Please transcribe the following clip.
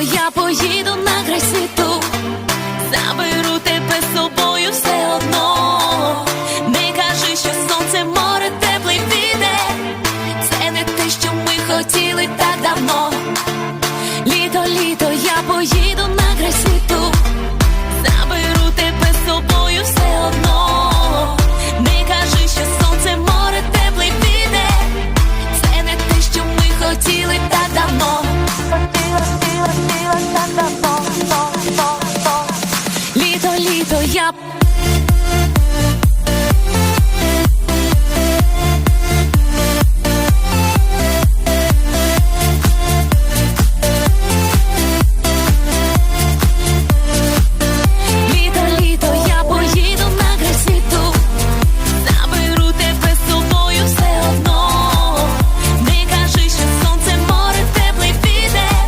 я поїду на світу, заберу тебе з собою все одно. Не кажи, що сонце море теплий піде. Це не те, що ми хотіли так давно. Up.